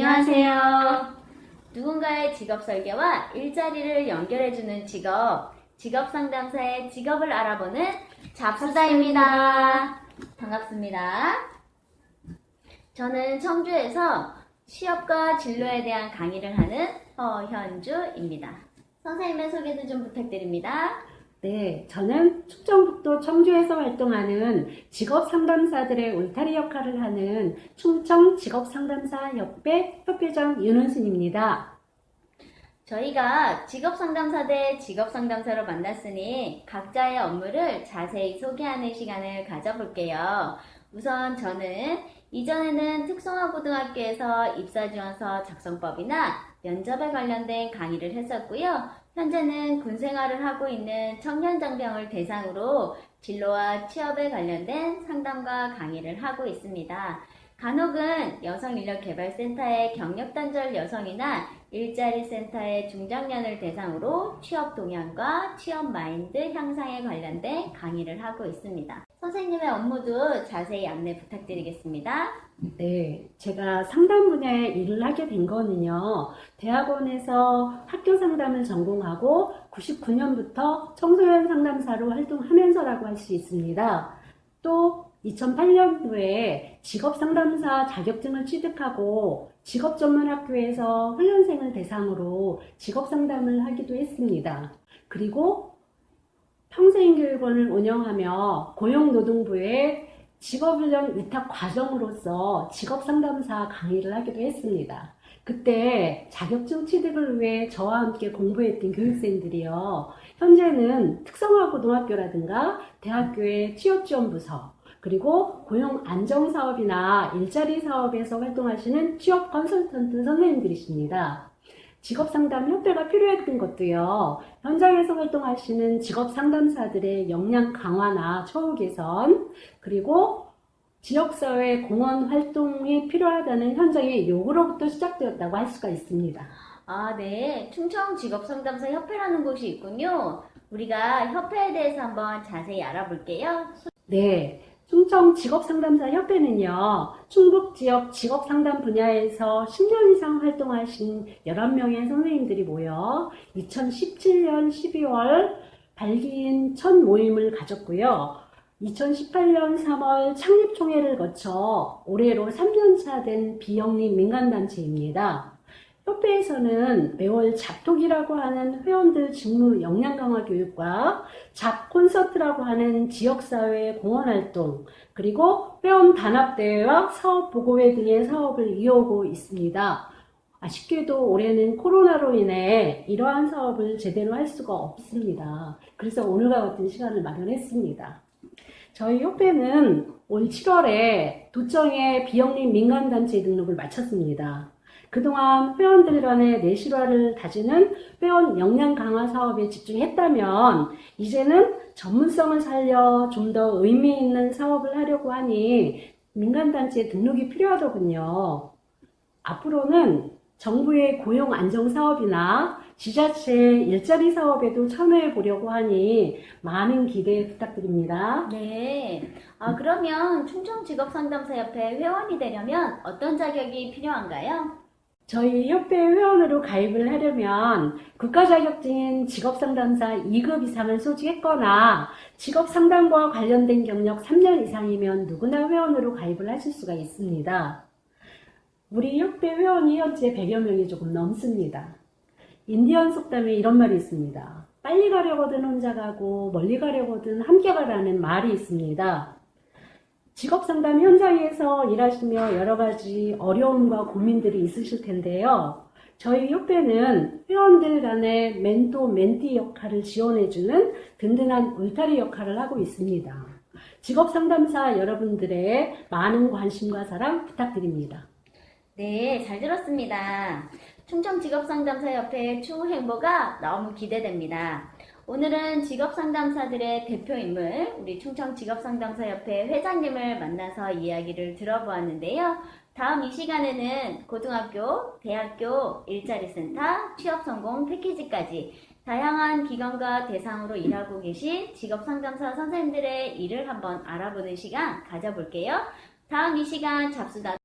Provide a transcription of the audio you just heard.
안녕하세요. 누군가의 직업 설계와 일자리를 연결해주는 직업, 직업 상담사의 직업을 알아보는 잡수다입니다. 반갑습니다. 저는 청주에서 취업과 진로에 대한 강의를 하는 허현주입니다. 선생님의 소개도 좀 부탁드립니다. 네, 저는 충청북도 청주에서 활동하는 직업 상담사들의 울타리 역할을 하는 충청 직업 상담사 협회 협회장 윤은순입니다. 저희가 직업 상담사 대 직업 상담사로 만났으니 각자의 업무를 자세히 소개하는 시간을 가져볼게요. 우선 저는 이전에는 특성화고등학교에서 입사지원서 작성법이나 면접에 관련된 강의를 했었고요. 현재는 군 생활을 하고 있는 청년장병을 대상으로 진로와 취업에 관련된 상담과 강의를 하고 있습니다. 간혹은 여성인력개발센터의 경력단절 여성이나 일자리센터의 중장년을 대상으로 취업 동향과 취업 마인드 향상에 관련된 강의를 하고 있습니다. 선생님의 업무도 자세히 안내 부탁드리겠습니다. 네, 제가 상담 분야에 일을 하게 된 거는요, 대학원에서 학교 상담을 전공하고 99년부터 청소년 상담사로 활동하면서라고 할 수 있습니다. 또 2008년도에 직업 상담사 자격증을 취득하고 직업 전문 학교에서 훈련생을 대상으로 직업 상담을 하기도 했습니다. 그리고 평생교육원을 운영하며 고용노동부의 직업훈련 위탁 과정으로서 직업 상담사 강의를 하기도 했습니다. 그때 자격증 취득을 위해 저와 함께 공부했던 교육생들이요. 현재는 특성화고등학교라든가 대학교의 취업지원부서, 그리고 고용 안정 사업이나 일자리 사업에서 활동하시는 취업 컨설턴트 선생님들이십니다. 직업 상담 협회가 필요했던 것도요. 현장에서 활동하시는 직업 상담사들의 역량 강화나 처우 개선, 그리고 지역사회 공헌 활동이 필요하다는 현장의 요구로부터 시작되었다고 할 수가 있습니다. 아, 네. 충청 직업 상담사 협회라는 곳이 있군요. 우리가 협회에 대해서 한번 자세히 알아볼게요. 네. 충청 직업상담사 협회는요, 충북 지역 직업상담 분야에서 10년 이상 활동하신 11명의 선생님들이 모여 2017년 12월 발기인 첫 모임을 가졌고요. 2018년 3월 창립총회를 거쳐 올해로 3년차 된 비영리 민간단체입니다. 협회에서는 매월 잡톡이라고 하는 회원들 직무 역량 강화 교육과 잡 콘서트라고 하는 지역사회 공헌활동, 그리고 회원 단합대회와 사업보고회 등의 사업을 이어오고 있습니다. 아쉽게도 올해는 코로나로 인해 이러한 사업을 제대로 할 수가 없습니다. 그래서 오늘과 같은 시간을 마련했습니다. 저희 협회는 올 7월에 도청의 비영리 민간단체 등록을 마쳤습니다. 그동안 회원들 간의 내실화를 다지는 회원 역량 강화 사업에 집중했다면 이제는 전문성을 살려 좀 더 의미 있는 사업을 하려고 하니 민간단체 등록이 필요하더군요. 앞으로는 정부의 고용 안정 사업이나 지자체 일자리 사업에도 참여해 보려고 하니 많은 기대 부탁드립니다. 네. 아, 그러면 충청 직업상담사협회 회원이 되려면 어떤 자격이 필요한가요? 저희 협회 회원으로 가입을 하려면 국가 자격증인 직업상담사 2급 이상을 소지했거나 직업상담과 관련된 경력 3년 이상이면 누구나 회원으로 가입을 하실 수가 있습니다. 우리 협회 회원이 현재 100여 명이 조금 넘습니다. 인디언 속담에 이런 말이 있습니다. 빨리 가려거든 혼자 가고 멀리 가려거든 함께 가라는 말이 있습니다. 직업 상담 현장에서 일하시며 여러 가지 어려움과 고민들이 있으실 텐데요. 저희 협회는 회원들 간의 멘토, 멘티 역할을 지원해주는 든든한 울타리 역할을 하고 있습니다. 직업 상담사 여러분들의 많은 관심과 사랑 부탁드립니다. 네, 잘 들었습니다. 충청 직업상담사협회의 추후 행보가 너무 기대됩니다. 오늘은 직업상담사들의 대표인물, 우리 충청 직업상담사협회 회장님을 만나서 이야기를 들어보았는데요. 다음 이 시간에는 고등학교, 대학교, 일자리센터, 취업성공 패키지까지 다양한 기관과 대상으로 일하고 계신 직업상담사 선생님들의 일을 한번 알아보는 시간 가져볼게요. 다음 이 시간 잡수다